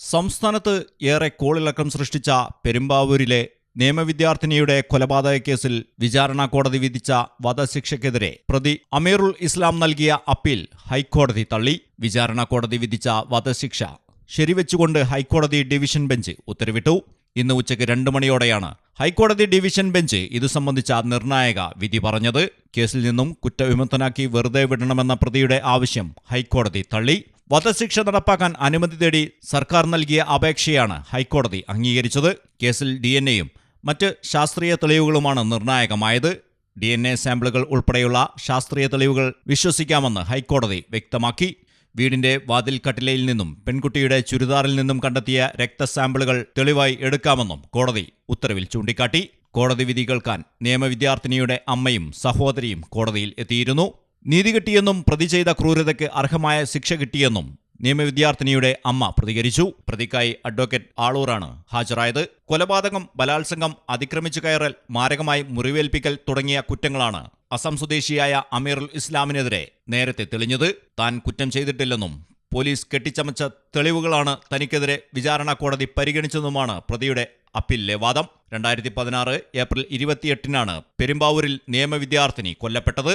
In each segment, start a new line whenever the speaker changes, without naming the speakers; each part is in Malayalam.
സംസ്ഥാനത്ത് ഏറെ കോളിളക്കം സൃഷ്ടിച്ച പെരുമ്പാവൂരിലെ നിയമവിദ്യാർത്ഥിനിയുടെ കൊലപാതക കേസിൽ വിചാരണ കോടതി വിധിച്ച വധശിക്ഷയ്ക്കെതിരെ പ്രതി അമീറുൽ ഇസ്ലാം നൽകിയ അപ്പീൽ ഹൈക്കോടതി തള്ളി. വിചാരണ കോടതി വിധിച്ച വധശിക്ഷ ശരിവെച്ചുകൊണ്ട് ഹൈക്കോടതി ഡിവിഷൻ ബെഞ്ച് ഉത്തരവിട്ടു. ഇന്ന് ഉച്ചയ്ക്ക് രണ്ട് മണിയോടെയാണ് ഹൈക്കോടതി ഡിവിഷൻ ബെഞ്ച് ഇത് സംബന്ധിച്ച നിർണായക വിധി പറഞ്ഞത്. കേസിൽ നിന്നും കുറ്റവിമുക്തനാക്കി വെറുതെ വിടണമെന്ന പ്രതിയുടെ ആവശ്യം ഹൈക്കോടതി തള്ളി. വധശിക്ഷ നടപ്പാക്കാൻ അനുമതി തേടി സർക്കാർ നൽകിയ അപേക്ഷയാണ് ഹൈക്കോടതി അംഗീകരിച്ചത്. കേസിൽ ഡി എൻ എയും മറ്റ് ശാസ്ത്രീയ തെളിവുകളുമാണ് നിർണായകമായത്. ഡി എൻ എ സാമ്പിളുകൾ ഉൾപ്പെടെയുള്ള ശാസ്ത്രീയ തെളിവുകൾ വിശ്വസിക്കാമെന്ന് ഹൈക്കോടതി വ്യക്തമാക്കി. വീടിന്റെ വാതിൽ കട്ടിലയിൽ നിന്നും പെൺകുട്ടിയുടെ ചുരിദാറിൽ നിന്നും കണ്ടെത്തിയ രക്തസാമ്പിളുകൾ തെളിവായി എടുക്കാമെന്നും കോടതി ഉത്തരവിൽ ചൂണ്ടിക്കാട്ടി. കോടതി വിധി കേൾക്കാൻ നിയമവിദ്യാർത്ഥിനിയുടെ അമ്മയും സഹോദരിയും കോടതിയിൽ എത്തിയിരുന്നു. നീതി കിട്ടിയെന്നും പ്രതി ചെയ്ത ക്രൂരതയ്ക്ക് അർഹമായ ശിക്ഷ കിട്ടിയെന്നും നിയമവിദ്യാർത്ഥിനിയുടെ അമ്മ പ്രതികരിച്ചു. പ്രതിക്കായി അഡ്വക്കേറ്റ് ആളൂറാണ് ഹാജരായത്. കൊലപാതകം ബലാത്സംഗം അതിക്രമിച്ചു കയറൽ മാരകമായി മുറിവേൽപ്പിക്കൽ തുടങ്ങിയ കുറ്റങ്ങളാണ് അസം സ്വദേശിയായ അമീറുൽ ഇസ്ലാമിനെതിരെ നേരത്തെ തെളിഞ്ഞത്. താൻ കുറ്റം ചെയ്തിട്ടില്ലെന്നും പോലീസ് കെട്ടിച്ചമച്ച തെളിവുകളാണ് തനിക്കെതിരെ വിചാരണ കോടതി പരിഗണിച്ചതുമാണ് പ്രതിയുടെ അപ്പീലിലെ വാദം രണ്ടായിരത്തി പതിനാറ് ഏപ്രിൽ ഇരുപത്തിയെട്ടിനാണ് പെരുമ്പാവൂരിൽ നിയമവിദ്യാർത്ഥിനി കൊല്ലപ്പെട്ടത്.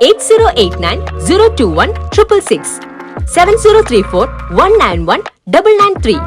8089 021 triple six seven zero three four one nine one double nine three.